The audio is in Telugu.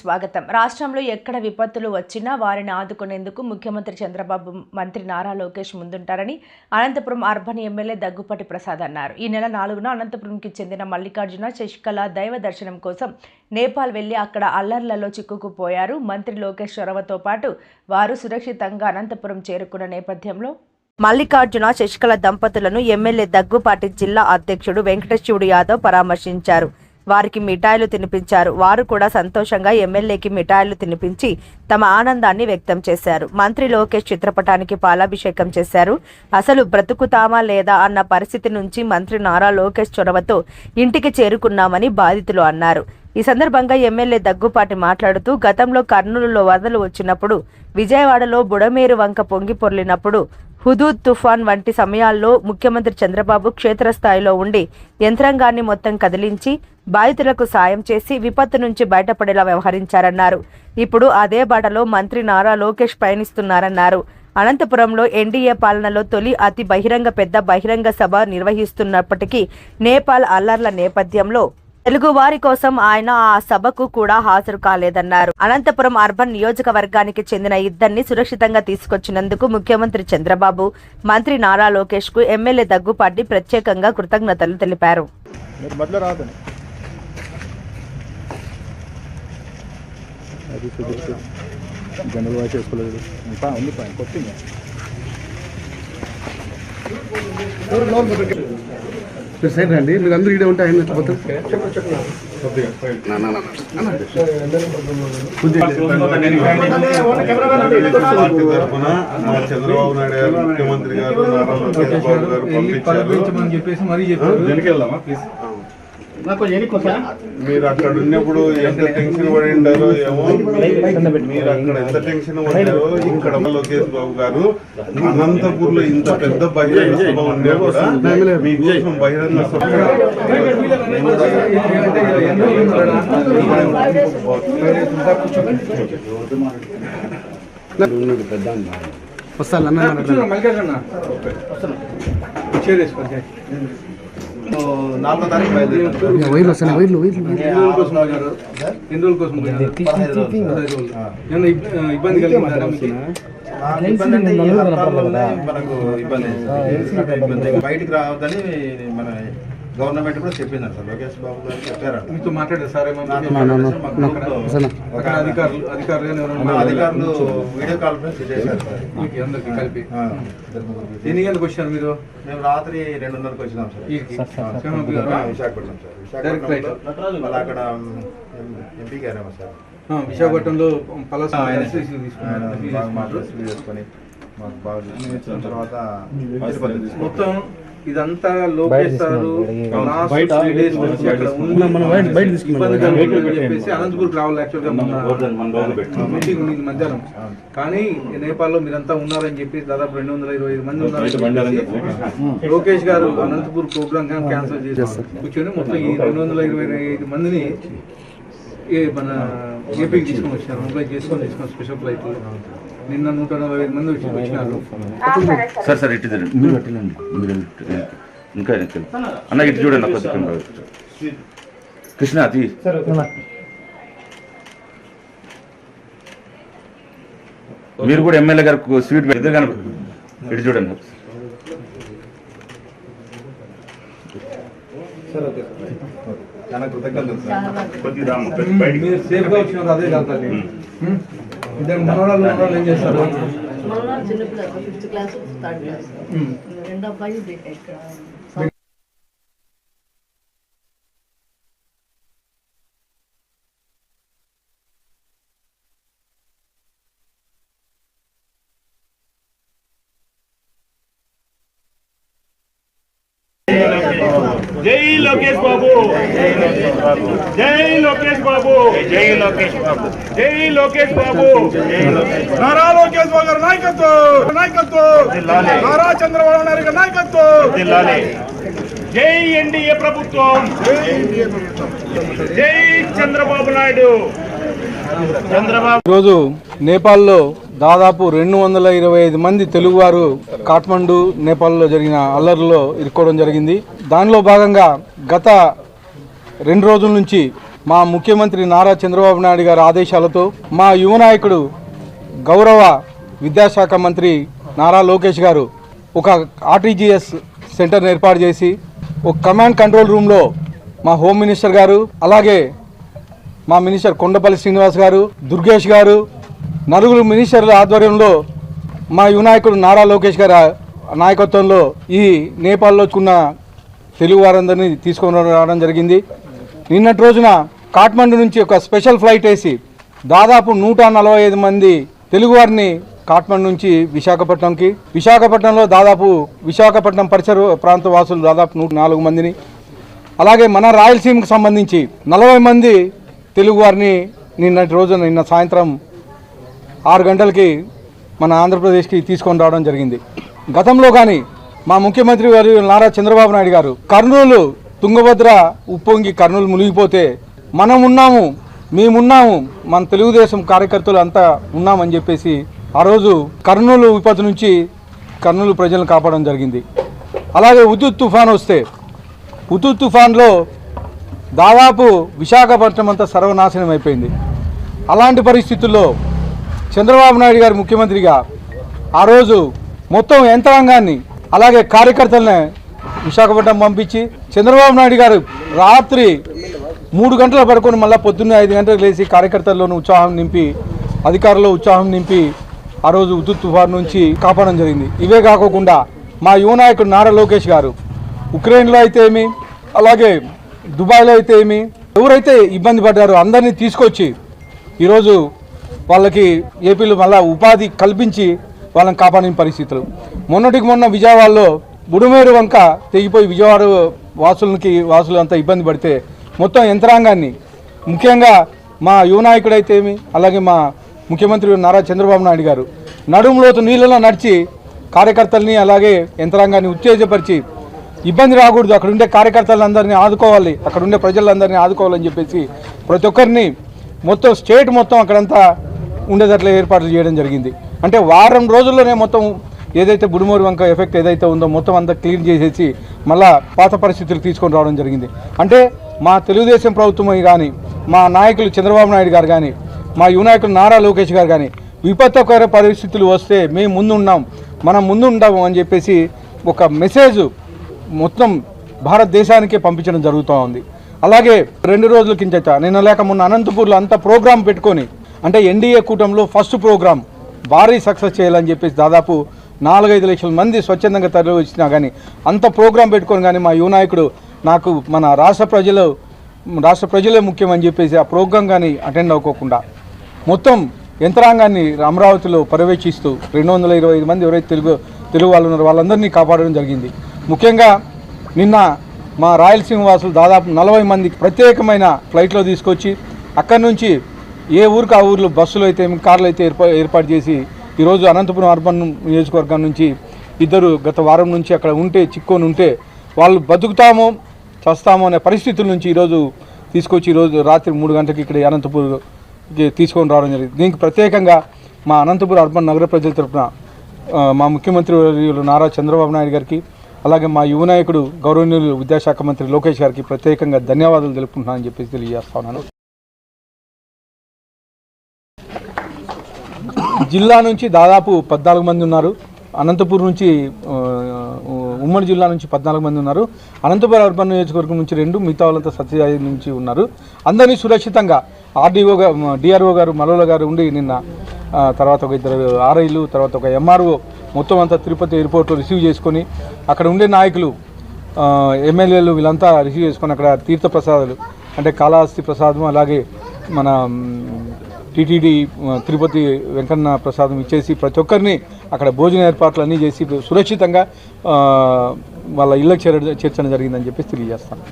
స్వాగతం. రాష్ట్రంలో ఎక్కడ విపత్తులు వచ్చినా వారిని ఆదుకునేందుకు ముఖ్యమంత్రి చంద్రబాబు మంత్రి నారా లోకేష్ ముందుంటారని అనంతపురం అర్బన్ ఎమ్మెల్యే దగ్గుపాటి ప్రసాద్ అన్నారు. ఈ నెల నాలుగున అనంతపురంకి చెందిన మల్లికార్జున శశికళ దైవ దర్శనం కోసం నేపాల్ వెళ్ళి అక్కడ అల్లర్లలో చిక్కుకుపోయారు. మంత్రి లోకేష్ చొరవతో పాటు వారు సురక్షితంగా అనంతపురం చేరుకున్న నేపథ్యంలో మల్లికార్జున శశికళ దంపతులను ఎమ్మెల్యే దగ్గుపాటి జిల్లా అధ్యక్షుడు వెంకటశివుడు యాదవ్ పరామర్శించారు. వారికి మిఠాయిలు తినిపించారు. వారు కూడా సంతోషంగా ఎమ్మెల్యేకి మిఠాయిలు తినిపించి తమ ఆనందాన్ని వ్యక్తం చేశారు. మంత్రి లోకేష్ చిత్రపటానికి పాలాభిషేకం చేశారు. అసలు బ్రతుకుతామా లేదా అన్న పరిస్థితి నుంచి మంత్రి నారా లోకేష్ చొరవతో ఇంటికి చేరుకున్నామని బాధితులు అన్నారు. ఈ సందర్భంగా ఎమ్మెల్యే దగ్గుపాటి మాట్లాడుతూ గతంలో కర్నూలులో వరదలు వచ్చినప్పుడు విజయవాడలో బుడమేరు వంక పొంగి పొర్లినప్పుడు హుదూద్ తుఫాన్ వంటి సమయాల్లో ముఖ్యమంత్రి చంద్రబాబు క్షేత్రస్థాయిలో ఉండి యంత్రాంగాన్ని మొత్తం కదిలించి బాధితులకు సాయం చేసి విపత్తు నుంచి బయటపడేలా వ్యవహరించారన్నారు. ఇప్పుడు అదే బాటలో మంత్రి నారా లోకేష్ పయనిస్తున్నారన్నారు. అనంతపురంలో ఎన్డీఏ పాలనలో తొలి అతి బహిరంగ పెద్ద బహిరంగ సభ నిర్వహిస్తున్నప్పటికీ నేపాల్ అల్లర్ల నేపథ్యంలో తెలుగువారి కోసం ఆయన ఆ సభకు కూడా హాజరు కాలేదన్నారు. అనంతపురం అర్బన్ నియోజకవర్గానికి చెందిన ఇద్దరిని సురక్షితంగా తీసుకొచ్చినందుకు ముఖ్యమంత్రి చంద్రబాబు మంత్రి నారా లోకేష్కు ఎమ్మెల్యే దగ్గుపాటి ప్రత్యేకంగా కృతజ్ఞతలు తెలిపారు. జనరల్ మీరు సైడ్ రండి మీరు అందరూ ఇడే ఉంటే ఆయన చంద్రబాబు నాయుడు గారు ముఖ్యమంత్రి గారు నారా లోకేష్ బాబు గారు పంపించారు. చెప్పేసి మరీ చెప్పారు. మీరు అక్కడ ఉన్నప్పుడు ఎంత టెన్షన్ పడి ఉండారో ఏమో? మీరు అక్కడ ఎంత టెన్షన్ పడ్డారో ఇక్కడ లోకేష్ బాబు గారు అనంతపూర్లో ఇంత పెద్ద బహిరంగ సభ ఉండే కూడా మీకోసం బహిరంగ సభ. వస్తాను అన్న మల్లికార్జున. చైర్ వేసుకోండి నాలుగో తారీఖు బయలుదేరారు వైర్లు వస్తాయి వైర్లు వైర్లు. కోసం ఎన్ని రోజుల ఇబ్బంది కలిగిందా ఇబ్బంది అంటే మనకు ఇబ్బంది. ఇబ్బంది? బయటికి రావద్దని మన గవర్నమెంట్ కూడా చెప్పిందంట సార్. లోకేష్ బాబు గారు చెప్పారంట. మీతో మాట్లాడారు సార్ అధికారులు అధికారులు వీడియో కాన్ఫరెన్స్ చేశారు సార్. మీకు అందరికి కలిపి. ఎన్ని గంటలకు వచ్చారు మీరు? మేము రాత్రి రెండున్నరకు వచ్చినాం సార్? విశాఖపట్నం సార్. విశాఖపట్నంలో మళ్ళీ అక్కడ ఎంపీ గారేమో సార్. ఆ, విశాఖపట్నంలో పలాస. బాగా మాకు రిసీవ్ చేసుకొని మాకు బాగా తర్వాత. మొత్తం ఇదంతా Lokesh sir last three days నుంచి అక్కడ చెప్పేసి అనంతపూర్కి రావాలి యాక్చువల్గా మొన్న మీటింగ్ ఉంది మధ్యాహ్నం. కానీ నేపాల్లో మీరంతా ఉన్నారని చెప్పి దాదాపు రెండు వందల ఇరవై ఐదు మంది ఉన్నారని లోకేష్ గారు అనంతపూర్ ప్రోగ్రామ్ క్యాన్సిల్ చేసి కూర్చొని మొత్తం ఈ రెండు వందల ఇరవై ఐదు మందిని ఏ మన ఏపీకి తీసుకొని వచ్చారు. మొబైల్ చేసుకొని తీసుకొని స్పెషల్ ఫ్లైట్. నిన్న నూట నలభై ఐదు మంది వచ్చి వచ్చినారు. Sir sir. ఇటు తిరండి మీరు ఇంకా. అన్న ఇటు చూడండి కృష్ణ అది మీరు కూడా ఎమ్మెల్యే గారికి స్వీట్ పెడితే కానీ ఇటు చూడండి. చాలా కృతజ్ఞతలు. సార్ మీరు సేఫ్గా వచ్చినారు అదే కాదు ఇద్దరు మనవరాలు మనవరాలు ఏం చేస్తారు? మనోడు చిన్నపిల్లలు ఫిఫ్త్ క్లాస్ థర్డ్ క్లాస్. రెండో అబ్బాయి బీటెక్. జై లోకేష్ బాబు. జై లోకేష్ బాబు. జై లోకేష్ బాబు. జై లోకేష్ బాబు. నారా లోకేష్ బాబు గారి నాయకత్వం. నాయకత్వం. నారా చంద్రబాబు నాయుడు గారి నాయకత్వం. జై ఎన్డీఏ ప్రభుత్వం. జై చంద్రబాబు నాయుడు. చంద్రబాబు ఈరోజు నేపాల్లో దాదాపు రెండు వందల ఇరవై ఐదు మంది తెలుగువారు కాఠ్మండు నేపాల్లో జరిగిన అల్లర్లో ఇరుక్కోవడం జరిగింది. దానిలో భాగంగా గత రెండు రోజుల నుంచి మా ముఖ్యమంత్రి నారా చంద్రబాబు నాయుడు గారి ఆదేశాలతో మా యువ నాయకుడు గౌరవ విద్యాశాఖ మంత్రి నారా లోకేష్ గారు ఒక ఆర్టీజీఎస్ సెంటర్ ఏర్పాటు చేసి ఒక కమాండ్ కంట్రోల్ రూమ్లో మా హోమ్ మినిస్టర్ గారు అలాగే మా మినిస్టర్ కొండపల్లి శ్రీనివాస్ గారు దుర్గేష్ గారు నలుగురు మినిస్టర్ల ఆధ్వర్యంలో మా యునాయకుడు నారా లోకేష్ గారి నాయకత్వంలో ఈ నేపాల్లో ఉన్న తెలుగు వారందరినీ తీసుకొని రావడం జరిగింది. నిన్నటి రోజున కాఠ్మండు నుంచి ఒక స్పెషల్ ఫ్లైట్ వేసి దాదాపు నూట నలభై ఐదు మంది తెలుగువారిని కాఠ్మండు నుంచి విశాఖపట్నంకి విశాఖపట్నంలో దాదాపు విశాఖపట్నం పరిసర ప్రాంత వాసులు దాదాపు నూట నాలుగు మందిని అలాగే మన రాయలసీమకు సంబంధించి నలభై మంది తెలుగు వారిని నిన్నటి రోజున నిన్న సాయంత్రం ఆరు గంటలకి మన ఆంధ్రప్రదేశ్కి తీసుకొని రావడం జరిగింది. గతంలో కానీ మా ముఖ్యమంత్రి గారు నారా చంద్రబాబు నాయుడు గారు కర్నూలు తుంగభద్ర ఉప్పొంగి కర్నూలు మునిగిపోతే మనం ఉన్నాము మేమున్నాము మన తెలుగుదేశం కార్యకర్తలు అంతా ఉన్నామని చెప్పేసి ఆ రోజు కర్నూలు విపత్తు నుంచి కర్నూలు ప్రజలను కాపాడడం జరిగింది. అలాగే ఉద్దుత్ తుఫాన్ వస్తే ఉద్దుత్ తుఫాన్లో దాదాపు విశాఖపట్నం అంతా సర్వనాశనం అయిపోయింది. అలాంటి పరిస్థితుల్లో చంద్రబాబు నాయుడు గారు ముఖ్యమంత్రిగా ఆ రోజు మొత్తం యంత్రాంగాన్ని అలాగే కార్యకర్తలనే విశాఖపట్నం పంపించి చంద్రబాబు నాయుడు గారు రాత్రి మూడు గంటలు పడుకొని మళ్ళీ పొద్దున్నే ఐదు గంటలకు లేచి కార్యకర్తల్లోనూ ఉత్సాహం నింపి అధికారుల్లో ఉత్సాహం నింపి ఆ రోజు ఉద్దు తుఫాన్ నుంచి కాపాడడం జరిగింది. ఇవే కాకోకుండా మా యువ నాయకుడు నారా లోకేష్ గారు ఉక్రెయిన్లో అయితే ఏమి అలాగే దుబాయ్లో అయితే ఏమి ఎవరైతే ఇబ్బంది పడ్డారో అందరినీ తీసుకొచ్చి ఈరోజు వాళ్ళకి ఏపీలో మళ్ళీ ఉపాధి కల్పించి వాళ్ళని కాపాడిన పరిస్థితులు. మొన్నటికి మొన్న విజయవాడలో బుడుమేరు వంక తెగిపోయి విజయవాడ వాసులకి వాసులు అంతా ఇబ్బంది పడితే మొత్తం యంత్రాంగాన్ని. ముఖ్యంగా మా యువ నాయకుడైతేమి అలాగే మా ముఖ్యమంత్రి నారా చంద్రబాబు నాయుడు గారు. నడుములోతు నీళ్ళలో నడిచి కార్యకర్తల్ని అలాగే యంత్రాంగాన్ని ఉత్తేజపరిచి ఇబ్బంది రాకూడదు. అక్కడ ఉండే కార్యకర్తలందరినీ ఆదుకోవాలి. అక్కడ ఉండే ప్రజలందరినీ ఆదుకోవాలని చెప్పేసి ప్రతి ఒక్కరిని మొత్తం స్టేట్ మొత్తం అక్కడంతా ఉండేటట్లు ఏర్పాట్లు చేయడం జరిగింది. అంటే వారం రోజుల్లోనే మొత్తం ఏదైతే బుడుమూరు వంక ఎఫెక్ట్ ఏదైతే ఉందో మొత్తం అంతా క్లీన్ చేసేసి మళ్ళా పాత పరిస్థితులు తీసుకొని రావడం జరిగింది. అంటే మా తెలుగుదేశం ప్రభుత్వం కానీ మా నాయకులు చంద్రబాబు నాయుడు గారు కానీ మా యువనాయకులు నారా లోకేష్ గారు కానీ విపత్తుకర పరిస్థితులు వస్తే మేము ముందు ఉన్నాం మనం ముందు ఉంటాము అని చెప్పేసి ఒక మెసేజ్ మొత్తం భారతదేశానికే పంపించడం జరుగుతూ ఉంది. అలాగే రెండు రోజుల కిందట నిన్న లేక మొన్న అనంతపూర్లో అంత ప్రోగ్రాం పెట్టుకొని అంటే ఎన్డీఏ కూటమిలో ఫస్ట్ ప్రోగ్రాం భారీ సక్సెస్ చేయాలని చెప్పేసి దాదాపు నాలుగైదు లక్షల మంది స్వచ్ఛందంగా తరలి వచ్చినా కానీ అంత ప్రోగ్రాం పెట్టుకొని కానీ మా యువనాయకుడు నాకు మన రాష్ట్ర ప్రజలు రాష్ట్ర ప్రజలే ముఖ్యమని చెప్పేసి ఆ ప్రోగ్రాం కానీ అటెండ్ అవ్వకుండా మొత్తం యంత్రాంగాన్ని అమరావతిలో పర్యవేక్షిస్తూ రెండు వందల ఇరవై ఐదు మంది ఎవరైతే తెలుగు తెలుగు వాళ్ళు ఉన్నారో వాళ్ళందరినీ కాపాడడం జరిగింది. ముఖ్యంగా నిన్న మా రాయలసీమ వాసులు దాదాపు నలభై మందికి ప్రత్యేకమైన ఫ్లైట్లో తీసుకొచ్చి అక్కడి నుంచి ఏ ఊరికి ఆ ఊర్లో బస్సులు అయితే కార్లు అయితే ఏర్పా ఏర్పాటు చేసి ఈరోజు అనంతపురం అర్బన్ నియోజకవర్గం నుంచి ఇద్దరు గత వారం నుంచి అక్కడ ఉంటే చిక్కొని ఉంటే వాళ్ళు బతుకుతామో చస్తామో అనే పరిస్థితుల నుంచి ఈరోజు తీసుకొచ్చి ఈరోజు రాత్రి మూడు గంటలకు ఇక్కడ అనంతపూర్కి తీసుకొని రావడం జరిగింది. దీనికి ప్రత్యేకంగా మా అనంతపురం అర్బన్ నగర ప్రజల తరఫున మా ముఖ్యమంత్రి వర్యులు నారా చంద్రబాబు నాయుడు గారికి అలాగే మా యువనాయకుడు గౌరవనీయులు విద్యాశాఖ మంత్రి లోకేష్ గారికి ప్రత్యేకంగా ధన్యవాదాలు తెలుపుకుంటున్నానని చెప్పేసి తెలియజేస్తా జిల్లా నుంచి దాదాపు పద్నాలుగు మంది ఉన్నారు. అనంతపూర్ నుంచి ఉమ్మడి జిల్లా నుంచి పద్నాలుగు మంది ఉన్నారు. అనంతపురం అర్బన్ నియోజకవర్గం నుంచి రెండు మిగతా వాళ్ళంతా సత్యసాయి నుంచి ఉన్నారు. అందరినీ సురక్షితంగా ఆర్డీఓ గారు డిఆర్ఓ గారు మలోల గారు ఉండి నిన్న తర్వాత ఒక ఇద్దరు ఆర్ఐలు తర్వాత ఒక ఎంఆర్ఓ మొత్తం అంతా తిరుపతి ఎయిర్పోర్ట్లో రిసీవ్ చేసుకొని అక్కడ ఉండే నాయకులు ఎమ్మెల్యేలు వీళ్ళంతా రిసీవ్ చేసుకొని అక్కడ తీర్థ ప్రసాదాలు అంటే కాళహస్తి ప్రసాదం అలాగే మన టీటీడీ తిరుపతి వెంకన్న ప్రసాదం ఇచ్చేసి ప్రతి ఒక్కరిని అక్కడ భోజన ఏర్పాట్లు అన్నీ చేసి సురక్షితంగా వాళ్ళ ఇళ్ళకి చేర చేర్చడం జరిగిందని చెప్పేసి తెలియజేస్తాను.